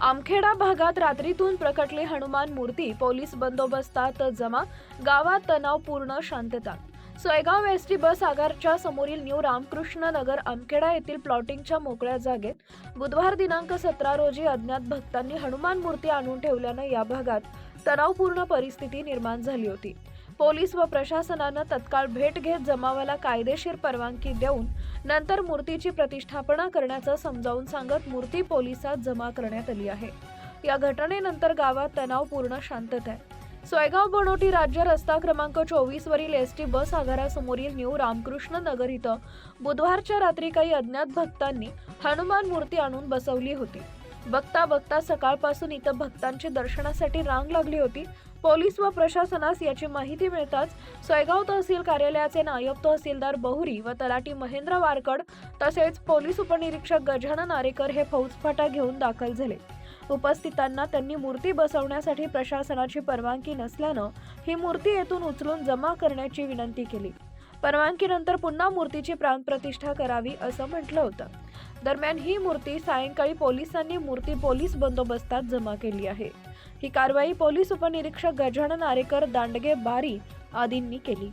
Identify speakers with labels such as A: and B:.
A: आमखेडा भागात रात्रीतून प्रकटली हनुमान मूर्ती पोलीस बंदोबस्तात जमा गावात तणावपूर्ण शांतता. सोयगाव एस टी बस आगारच्या समोरील न्यू रामकृष्ण नगर आमखेडा येथील प्लॉटिंगच्या मोकळ्या जागेत बुधवार दिनांक सतरा रोजी अज्ञात भक्तांनी हनुमान मूर्ती आणून ठेवल्यानं या भागात तणावपूर्ण परिस्थिती निर्माण झाली होती. पोलीस व प्रशासनानं तत्काळ भेट घेत जमावाला कायदेशीर परवानगी देऊन नंतर मूर्तीची प्रतिष्ठापना करण्याचं समजावून सांगत मूर्ती पोलिसात जमा करण्यात आली आहे. या घटनेनंतर गावात तणावपूर्ण शांतता आहे. सोयगाव बनोटी राज्य रस्ता क्रमांक चोवीस वरील एस टी बस आगारासमोरील न्यू रामकृष्ण नगर इथं बुधवारच्या रात्री काही अज्ञात भक्तांनी हनुमान मूर्ती आणून बसवली होती. बघता बघता सकाळपासून इथं भक्तांची दर्शनासाठी रांग लागली होती. पोलीस व प्रशासनास याची माहिती मिळताच सोयगाव तहसील कार्यालयाचे नायब तहसीलदार बहुरी व तलाठी महेंद्र वारकड तसेच पोलीस उपनिरीक्षक गजानन आरेकर हे फौजफाटा घेऊन दाखल झाले. उपस्थितांना त्यांनी मूर्ती बसवण्यासाठी प्रशासनाची परवानगी नसल्यानं ही मूर्ती येथून उचलून जमा करण्याची विनंती केली. परवानगीनंतर पुन्हा मूर्तीची प्राणप्रतिष्ठा करावी असं म्हटलं होतं. दरम्यान ही मूर्ती सायंकाळी पोलिसांनी मूर्ती पोलीस बंदोबस्तात जमा केली आहे. ही कारवाई पोलीस उपनिरीक्षक गजानन आरेकर दांडगे बारी आदींनी केली.